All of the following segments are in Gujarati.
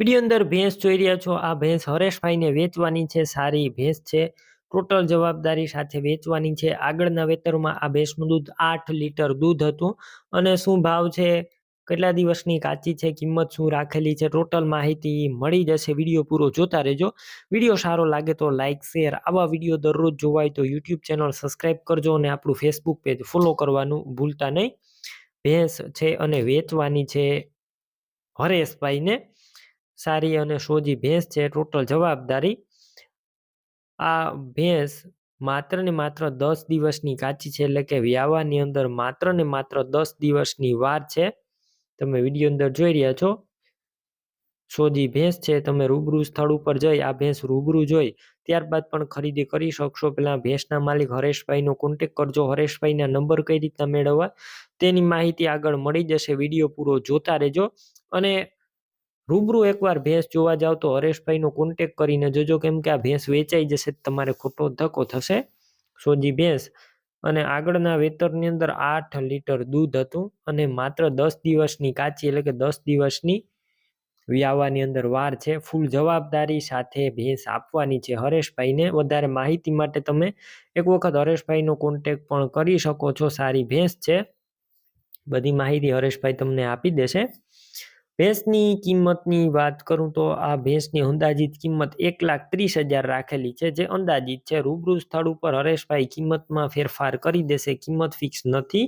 વીડિયો અંદર ભેંસ જોઈ રહ્યા છો. આ ભેંસ હરેશભાઈને વેચવાની છે, સારી ભેંસ છે. ટોટલ જવાબદારી સાથે વેચવાની છે. આગળના વેતરમાં આ ભેંસનું દૂધ આઠ લીટર દૂધ હતું. અને શું ભાવ છે? કેટલા દિવસની કાચી છે? કિંમત શું રાખેલી છે? ટોટલ માહિતી મળી જશે. વીડિયો પૂરો જોતા રહેજો. વીડિયો સારો લાગે તો લાઇક શેર. આવા વીડિયો દરરોજ જોવાય તો યુટ્યુબ ચેનલ સબસ્ક્રાઈબ કરજો અને આપણું ફેસબુક પેજ ફોલો કરવાનું ભૂલતા નહીં. ભેંસ છે અને વેચવાની છે હરેશભાઈને. સારી અને સોજી ભેંસ છે, ટોટલ જવાબદારી આ ભેંસ માત્ર ને માત્ર દસ દિવસની કાચી છે, એટલે કે વ્યાવાની અંદર માત્ર ને માત્ર દસ દિવસની વાર છે. તમે વીડિયો અંદર જોઈ રહ્યા છો. સોજી ભેંસ છે, તમે રૂબરૂ સ્થળ ઉપર જઈ આ ભેંસ રૂબરૂ જોઈ, ત્યારબાદ પણ ખરીદી કરી શકશો. પેલા ભેંસના માલિક હરેશભાઈનો કોન્ટેક કરજો. હરેશભાઈના નંબર કઈ રીતના મેળવવા તેની માહિતી આગળ મળી જશે. વીડિયો પૂરો જોતા રહેજો અને રૂબરૂ એકવાર ભેંસ જોવા જાઓ તો હરેશભાઈનો કોન્ટેક કરીને જોજો કેમ કે આ ભેંસ વેચાઈ જશે, તમારે ખોટો ધક્કો થશે. સોજી ભેંસ અને આગળના વેતરની અંદર આઠ લીટર દૂધ હતું અને માત્ર દસ દિવસની કાચી એટલે કે દસ દિવસની વ્યાવાની અંદર વાર છે. ફૂલ જવાબદારી સાથે ભેંસ આપવાની છે. હરેશભાઈને વધારે માહિતી માટે તમે એક વખત હરેશભાઈનો કોન્ટેક પણ કરી શકો છો. સારી ભેંસ છે. બધી માહિતી હરેશભાઈ તમને આપી દેશે. ભેંસની કિંમતની વાત કરું તો આ ભેંસની અંદાજિત કિંમત એક લાખ ત્રીસ હજાર રાખેલી છે, જે અંદાજિત છે રૂબરૂ સ્થળ ઉપર હરેશભાઈ કિંમતમાં ફેરફાર કરી દેશે, કિંમત ફિક્સ નથી.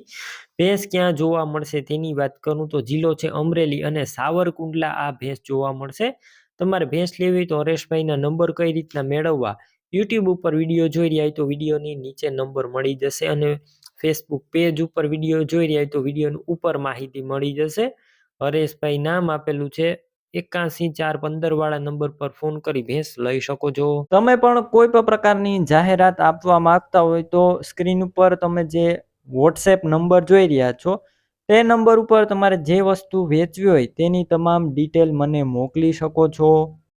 ભેંસ ક્યાં જોવા મળશે તેની વાત કરું તો જિલ્લો છે અમરેલી અને સાવરકુંડલા આ ભેંસ જોવા મળશે. તમારે ભેંસ લેવી તો હરેશભાઈના નંબર કઈ રીતના મેળવવા? યુટ્યુબ ઉપર વીડિયો જોઈ રહ્યા હોય તો વિડીયોની નીચે નંબર મળી જશે અને ફેસબુક પેજ ઉપર વીડિયો જોઈ રહ્યા હોય તો વિડીયોની ઉપર માહિતી મળી જશે. હરેશભાઈ નામ આપેલું છે. એકાસી ચાર પંદર વાળા નંબર પર ફોન કરી ભેંસ લઈ શકો છો. તમે પણ કોઈ પણ પ્રકારની જાહેરાત આપવા માંગતા હોય તો સ્ક્રીન ઉપર તમે જે વોટ્સએપ નંબર જોઈ રહ્યા છો, તે નંબર ઉપર તમારે જે વસ્તુ વેચવી હોય તેની તમામ ડિટેલ મને મોકલી શકો છો.